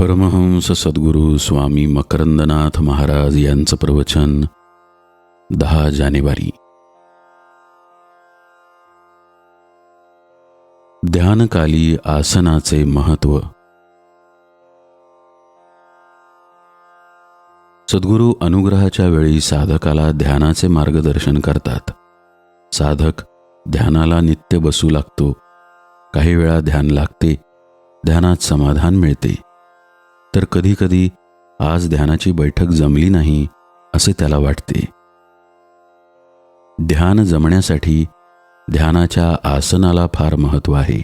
परमहंस सद्गुरू स्वामी मकरंदनाथ महाराज यांचं प्रवचन दहा जानेवारी. ध्यानकाली आसनाचे महत्त्व. सद्गुरू अनुग्रहाच्या वेळी साधकाला ध्यानाचे मार्गदर्शन करतात. साधक ध्यानाला नित्य बसू लागतो. काही वेळा ध्यान लागते ध्यानात समाधान मिळते. तर कधीकधी आज ध्यानाची बैठक जमली नाही असे त्याला वाटते. ध्यान जमण्यासाठी ध्यानाच्या आसनाला फार महत्त्व आहे.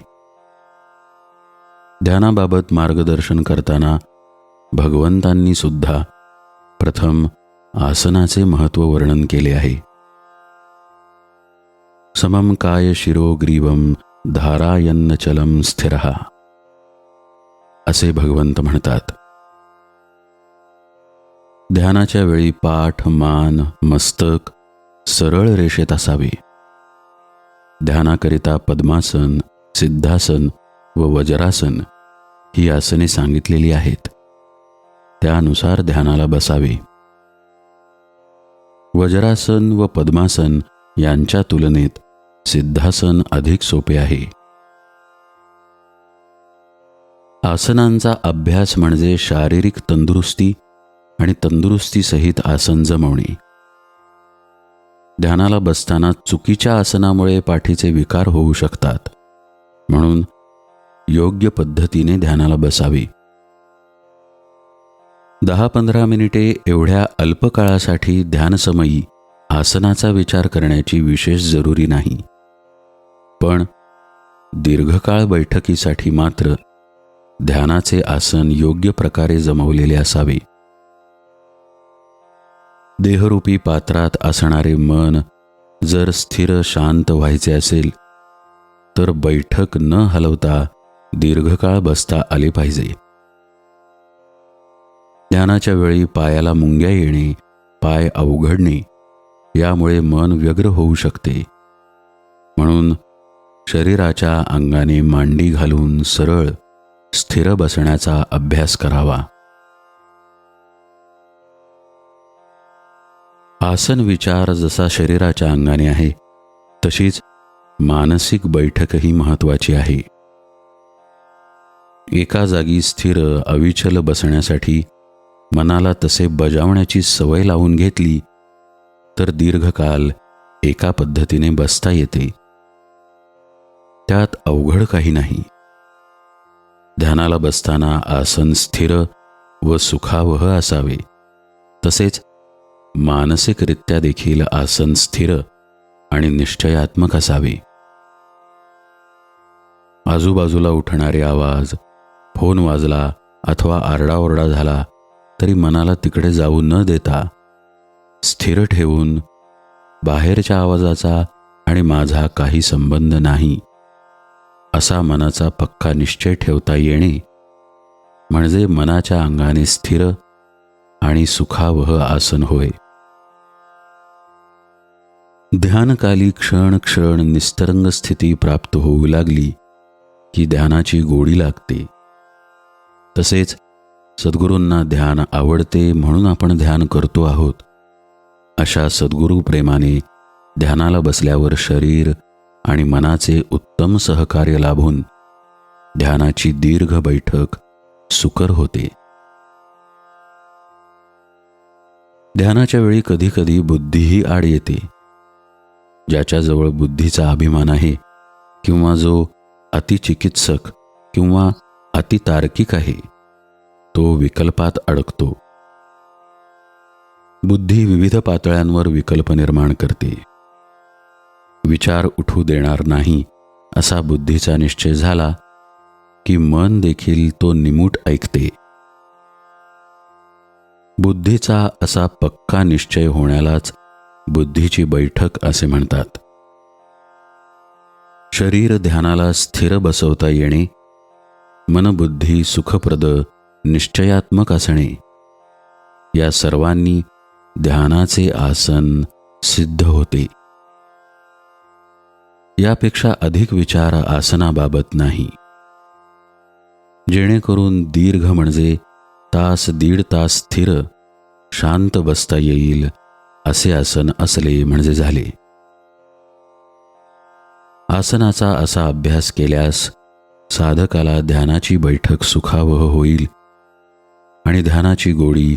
ध्यानाबाबत मार्गदर्शन करताना भगवंतांनी सुद्धा प्रथम आसनाचे महत्त्व वर्णन केले आहे. समम काय शिरो ग्रीवम धारायन्नचलम स्थिरहा असे भगवंत म्हणतात. ध्यानाच्या वेळी पाठ मान मस्तक सरळ रेषेत असावे. ध्यानाकरिता पद्मासन सिद्धासन व वज्रासन ही आसने सांगितलेली आहेत. त्यानुसार ध्यानाला बसावे. वज्रासन व पद्मासन यांच्या तुलनेत सिद्धासन अधिक सोपे आहे. आसनांचा अभ्यास म्हणजे शारीरिक तंदुरुस्ती आणि तंदुरुस्तीसहित आसन जमवणे. ध्यानाला बसताना चुकीच्या आसनामुळे पाठीचे विकार होऊ शकतात. म्हणून योग्य पद्धतीने ध्यानाला बसावे. दहा पंधरा मिनिटे एवढ्या अल्पकाळासाठी ध्यानसमयी आसनाचा विचार करण्याची विशेष जरुरी नाही. पण दीर्घकाळ बैठकीसाठी मात्र ध्यानाचे आसन योग्य प्रकारे जमवलेले असावे. देहरूपी पात्रात असणारे मन जर स्थिर शांत व्हायचे असेल तर बैठक न हलवता दीर्घकाळ बसता आले पाहिजे. ध्यानाच्या वेळी पायाला मुंग्या येणे पाय अवघडणे यामुळे मन व्यग्र होऊ शकते. म्हणून शरीराच्या अंगाने मांडी घालून सरळ स्थिर बसण्याचा अभ्यास करावा. आसन विचार जसा शरीराच्या अंगाने आहे तशीच मानसिक बैठकही महत्वाची आहे. एका जागी स्थिर अविचल बसण्यासाठी मनाला तसे बजावण्याची सवय लावून घेतली तर दीर्घकाल एका पद्धतीने बसता येते. त्यात अवघड काही नाही. ध्यानाला बसताना आसन स्थिर व सुखावह असावे तसेच मानसिकरित्या देखील आसन स्थिर आणि निश्चयात्मक असावे. आजूबाजूला उठणारे आवाज फोन वाजला अथवा आरडाओरडा झाला तरी मनाला तिकडे जाऊ न देता स्थिर ठेवून बाहेरच्या आवाजाचा आणि माझा काही संबंध नाही असा मनाचा पक्का निश्चय ठेवता येणे म्हणजे मनाच्या अंगाने स्थिर आणि सुखावह आसन होय. ध्यानकाली क्षण क्षण निस्तरंग स्थिती प्राप्त होऊ लागली की ध्यानाची गोडी लागते. तसेच सद्गुरूंना ध्यान आवडते म्हणून आपण ध्यान करतो आहोत. अशा सद्गुरू प्रेमाने ध्यानाला बसल्यावर शरीर आणि मनाचे उत्तम सहकार्य लाभून ध्यानाची दीर्घ बैठक सुकर होते. ध्यानाच्या वेळी कधीकधी बुद्धीही आड येते. ज्याच्याजवळ बुद्धीचा अभिमान आहे किंवा जो अतिचिकित्सक किंवा अतितार्किक आहे तो विकल्पात अडकतो. बुद्धी विविध पातळ्यांवर विकल्प निर्माण करते. विचार उठू देणार नाही असा बुद्धीचा निश्चय झाला की मन देखील तो निमूट ऐकते. बुद्धीचा असा पक्का निश्चय होण्यालाच बुद्धीची बैठक असे म्हणतात. शरीर ध्यानाला स्थिर बसवता येणे मनबुद्धी सुखप्रद निश्चयात्मक असणे या सर्वांनी ध्यानाचे आसन सिद्ध होते. यापेक्षा अधिक विचार आसनाबाबत नाही. जेणेकरून दीर्घ म्हणजे तास दीड तास स्थिर शांत बसता येईल असे आसन असले म्हणजे झाले. आसनाचा असा अभ्यास केल्यास साधकाला ध्यानाची बैठक सुखावह होईल आणि ध्यानाची गोडी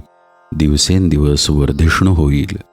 दिवसेंदिवस वर्धिष्णू होईल.